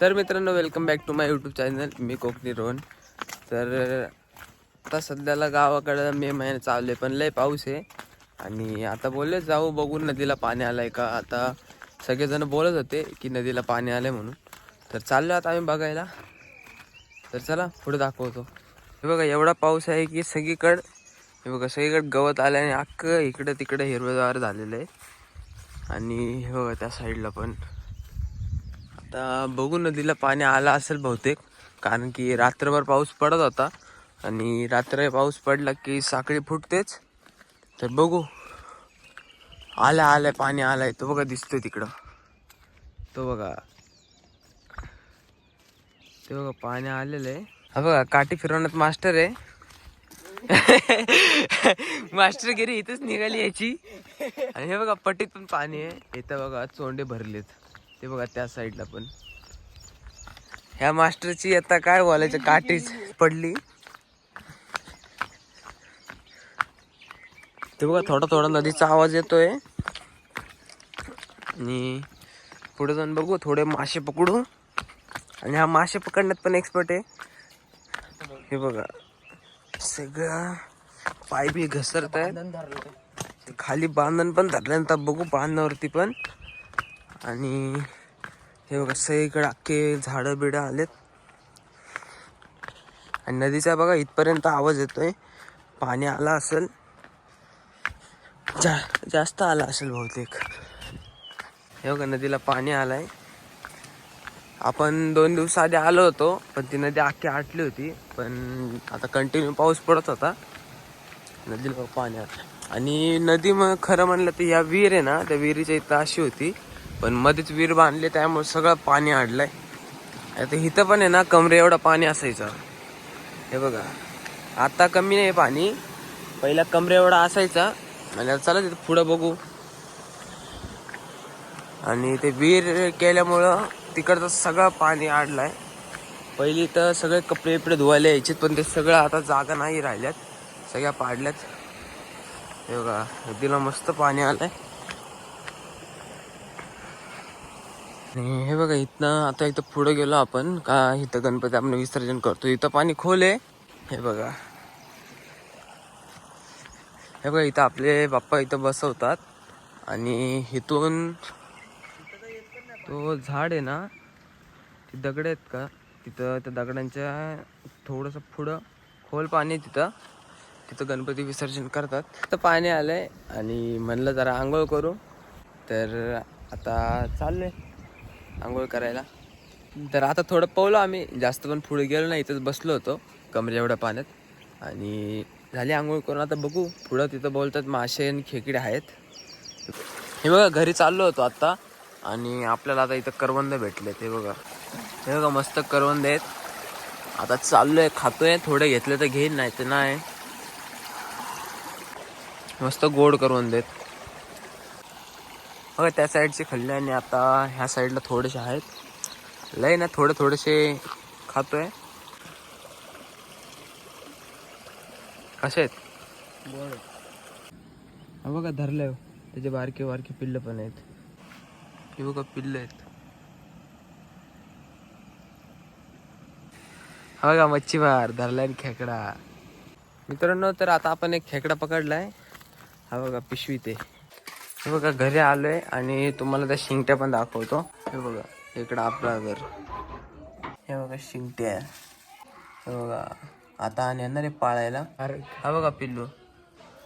तर मित्रांनो welcome back to my YouTube channel मी कोकणी रोहन. तर आता सध्याला गावाकडं मे महिना चालू आहे पण लय पाऊस आहे. आणि आता बोलले जाऊ बघू नदीला पाणी आलं आहे का? आता सगळेजण बोलत होते की नदीला पाणी आलं आहे म्हणून. तर चाललो आता आम्ही बघायला. तर चला पुढे दाखवतो. हे बघा एवढा पाऊस आहे की सगळीकडं हे बघा सगळीकडं गवत आलं आणि अख्खं इकडं तिकडं हिरवेगार झालेलं आहे. आणि हे बघा त्या साईडला पण. आता बघू नदीला पाणी आलं असेल बहुतेक कारण की रात्रभर पाऊस पडत होता. आणि रात्र पाऊस पडला की साखळी फुटतेच. तर बघू. आलं आलंय पाणी आलंय. तो बघा दिसतोय तिकडं. तो बघा. ते बघा पाणी आलेलं आहे. हा बघा काठी फिरवण्यात मास्टर आहे. मास्टरगिरी इथंच निघाली याची. आणि हे बघा पट्टीत पण पाणी आहे. इथं बघा चोंडे भरलेत. ते बघा त्या साईडला पण. ह्या मास्टरची आता काय बोलायचं काठीच पडली. ते बघा थोडा थोडा नदीचा आवाज येतोय. आणि पुढे जाऊन बघू थोडे मासे पकडू. आणि हा मासे पकडण्यात पण एक्सपर्ट आहे. हे बघा. सगळं पाय बी घसरत आहे खाली बांधण पण धरल्यानंतर बघू बांधणावरती पण. आणि हे बघा सगळीकडे अख्खे झाडं बिडं आलेत. आणि नदीचा बघा इथपर्यंत आवाज येतोय. पाणी आला असेल. जा जास्त आला असेल बहुतेक. हे बघा नदीला पाणी आलंय. आपण दोन दिवस आधी आलो होतो पण ती नदी अख्खी आटली होती. पण आता कंटिन्यू पाऊस पडत होता. नदीला बघा पाणी आलं आणि नदी मग खरं म्हणलं तर या विहीर आहे ना त्या विहिरीच्या इथं अशी होती. पण मध्येच विहीर बांधले त्यामुळे सगळं पाणी अडलंय आता इथं पण आहे ना कमरे एवढं पाणी असायचं. हे बघा. आता कमी नाही पाणी. पहिला कमरे एवढा असायचा. आणि आता चला तिथं पुढं बघू. आणि ते विहीर केल्यामुळं तिकडचं सगळं पाणी अडलंय पहिली तर सगळे कपडे बिपडे धुवायला यायचे पण ते सगळं आता जागा नाही राहिल्यात. सगळ्या पाडल्यात. हे बघा नदीला मस्त पाणी आलंय. आणि हे बघा इथनं आता इथं पुढं गेलो आपण. का इथं गणपती आपण विसर्जन करतो. इथं पाणी खोल आहे. हे बघा. हे बघा इथं आपले बाप्पा इथं बसवतात. आणि इथून तो झाड आहे ना ते दगड आहेत का? तिथं त्या दगडांच्या थोडंसं पुढं खोल पाणी आहे तिथं. तिथं गणपती विसर्जन करतात. तर पाणी आलंय. आणि म्हणलं जरा आंघोळ करू. तर आता चाललोय. आंघोळ करायला. तर आता थोडं पवलो आम्ही. जास्त पण पुढे गेलो नाही. इथंच बसलो होतो. कमरे एवढ्या पाण्यात. आणि झाली आंघोळ करून आता बघू. पुढं तिथं बोलतात मासे आणि खेकडे आहेत. हे बघा घरी चाललो होतो आत्ता आणि आपल्याला आता इथं करवंद भेटले ते बघा. हे बघा मस्त करवंद आहेत. आता चाललोय खातोय. थोडे घेतले तर घेईन नाही तर नाही. मस्त गोड करवंद आहेत. बघा त्या साईडचे खाल्ले आणि आता ह्या साईडला थोडेसे आहेत. लय ना थोडे थोडेसे खातोय. कसे आहेत? हा बघा धरलंय त्याचे बारके बारके पिल्ल पण आहेत. हे बघा पिल्ल आहेत. हा बघा मच्छीमार धरलाय खेकडा. मित्रांनो तर आता आपण एक खेकडा पकडलाय. हा बघा पिशवी ते हे बघा घरी आलोय आणि तुम्हाला त्या शिंगट्या पण दाखवतो. हे बघा इकडं आपला घर. हे बघा शिंगट्या. हे बघा आता आणि येणार आहे पाळायला. अरे हा बघा पिल्लू.